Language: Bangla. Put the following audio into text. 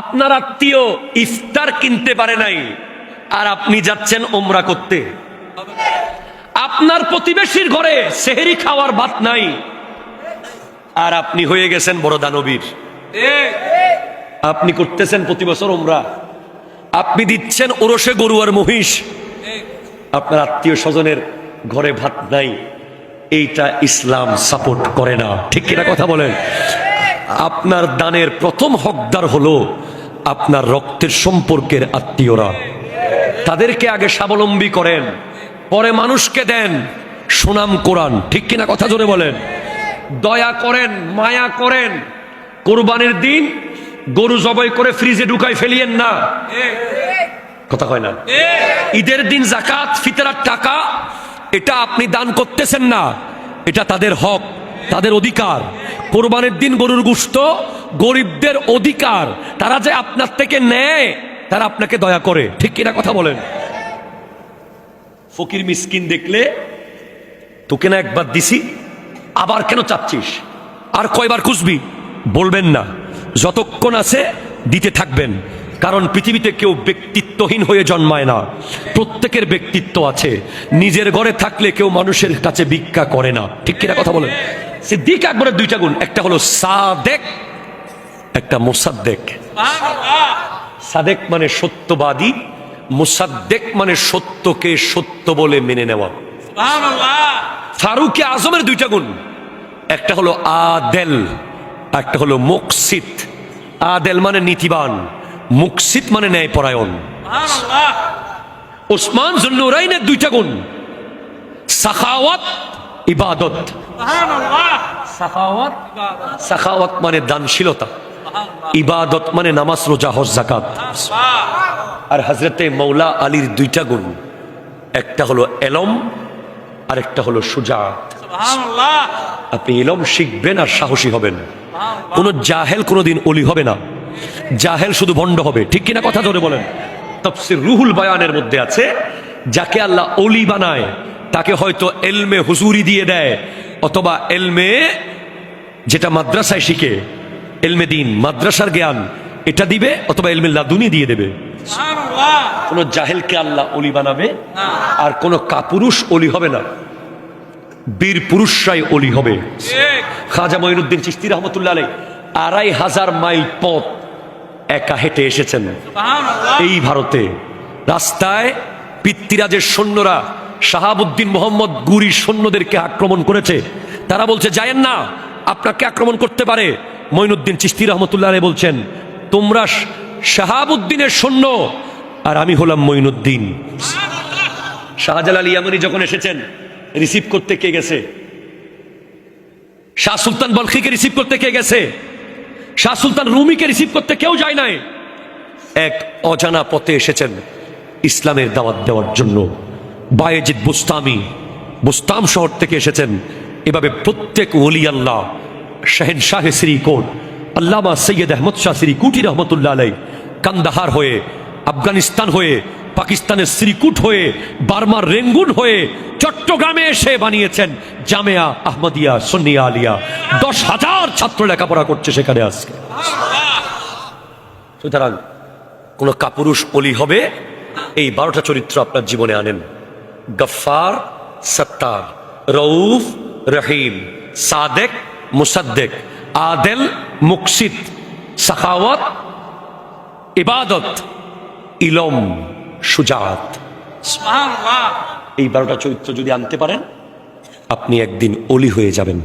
আপনার আত্মীয় ইফতার কিনতে পারে নাই, আর আপনি যাচ্ছেন ওমরা করতে। আপনার প্রতিবেশীর ঘরে সেহেরি খাওয়ার ভাত নাই, আর আপনি হয়ে গেছেন বড় দানবীর। আপনি করতেছেন প্রতি বছর ওমরা আপনি দিচ্ছেন ওরসে গরু আর মহিষ। আপনার আত্মীয় স্বজনের ঘরে ভাত নাই, এইটা ইসলাম সাপোর্ট করে না। ঠিক কিনা কথা বলেন? আপনার দানের প্রথম হকদার হলো আপনার রক্তের সম্পর্কের আত্মীয়রা। তাদেরকে আগে স্বাবলম্বী করেন, পরে মানুষকে দেন। সুনাম কোরআন, ঠিক কিনা কথা জোরে বলেন? দয়া করেন, মায়া করেন। কোরবানির দিন গরু জবাই করে ফ্রিজে ঢুকাই ফেলিয়েন না। কথা হয় না? ঈদের দিন জাকাত ফিতরার টাকা, এটা আপনি দান করতেছেন না। এটা তাদের হক, তাদের অধিকার। কোরবানের দিন গরুর গুস্ত, গরিবদের অধিকার, তারা যে আপনার থেকে নেয়, তারা আপনাকে দয়া করে। ঠিক কিনা কথা বলেন? ফকির মিসকিন দেখলে, তোকে না একবার দিছি, আবার কেন চাচ্ছিস? আর কয়বার খুঁজবি? বলবেন না। যতক্ষণ আছে, দিতে থাকবেন। কারণ পৃথিবীতে কেউ ব্যক্তিত্বহীন হয়ে জন্মায় না। প্রত্যেকের ব্যক্তিত্ব আছে। নিজের ঘরে থাকলে কেউ মানুষের কাছে ভিক্ষা করে না। ঠিক কিনা কথা বলেন? সিদ্দিক আকবরের দুইটা গুণ। একটা হলো সাদেক, একটা মোসাদ্দেক। সাদেক মানে সত্যবাদী, মুসাদ্দেক মানে সত্যকে সত্য বলে মেনে নেওয়া। ফারুকে আজমের দুইটা গুণ। একটা হলো আদেল, একটা হলো মুকসিত আদেল মানে নীতিবান মুকসিত মানে ন্যায়পরায়ণ। ওসমান জুন্নুরাইনের দুইটা গুণ। সাখাওয়াত, ইবাদত। সাখাওয়াত? সাখাওয়াত মানে দানশীলতা। ইবাদত মানে নামাজ রোজা হজ জাকাত আর হজরতে মৌলা আলীর দুইটা গুণ। একটা হলো এলম আর একটা হলো সুজাত। আপনি এলম শিখবেন আর সাহসী হবেন। কোন জাহেল কোনোদিন অলি হবে না। জাহেল শুধু ভণ্ড হবে। ঠিক কিনা কথা ধরে বলেন? তফসির রুহুল বয়ানের মধ্যে আছে যাকে আল্লাহ অলি বানায় তাকে হয়তো এলমে হুজুরি দিয়ে দেয় অথবা এলমে যেটা মাদ্রাসায় শিখে এলমে দিন মাদ্রাসার জ্ঞান এটা দিবে অথবা এলমে লাদুনি দিয়ে দেবে। কোন জাহেলকে আল্লাহ অলি বানাবে আর কোন কাপুরুষ অলি হবে না। বীর পুরুষরাই অলি হবে। খাজা মঈনুদ্দিন চিস্তি রহমতুল্লাহ আলাই আড়াই হাজার মাইল পথ একা হেঁটে এসেছেন। এই ভারতে রাস্তায় পিতৃরাজের সৈন্যরা শাহাবুদ্দিন মোহাম্মদ গুরি সৈন্যদেরকে আক্রমণ করেছে। তারা বলছে, যায়েন না, আপনাকে আক্রমণ করতে পারে। মঈনুদ্দিন চিস্তি রহমতুল্লাহ বলছেন, তোমরা শাহাবুদ্দিনের সৈন্য, আর আমি হলাম মঈনুদ্দিন। শাহজালাল ইয়ামানি যখন এসেছেন, রিসিভ করতে কে গেছে? শাহ সুলতান বলখিকে রিসিভ করতে কে গেছে? শাহ সুলতান রুমিকে রিসিভ করতে কেউ যায় নাই। এক অজানা পথে এসেছেন ইসলামের দাওয়াত দেওয়ার জন্য। বায়েজিদ বুস্তামি। বুস্তাম শহর থেকে এসেছেন এভাবে প্রত্যেক ওলি আল্লাহ শাহেন শাহে শ্রীকোট, আল্লামা সৈয়দ আহমদ শাহ শ্রী কুটি রহমতুল্লাহ আলাই কান্দাহার হয়ে, আফগানিস্তান হয়ে, পাকিস্তানের শ্রীকুট হয়ে, বার্মার রেঙ্গুন হয়ে চট্টগ্রামে এসে বানিয়েছেন জামেয়া আহমদিয়া সন্নিয়া আলিয়া। দশ হাজার ছাত্র লেখাপড়া করছে সেখানে আজকে। সুতরাং কোন কাপুরুষ অলি হবে, এই বারোটা চরিত্র আপনার জীবনে আনেন। গফার সত্তার রৌফ রহিম সাদেক মুসদ্দেক আদেল মুকসিদ সাখাওয়াত ইবাদত ইলম সুজাত। এই বারোটা চরিত্র যদি আনতে পারেন আপনি একদিন অলি হয়ে যাবেন।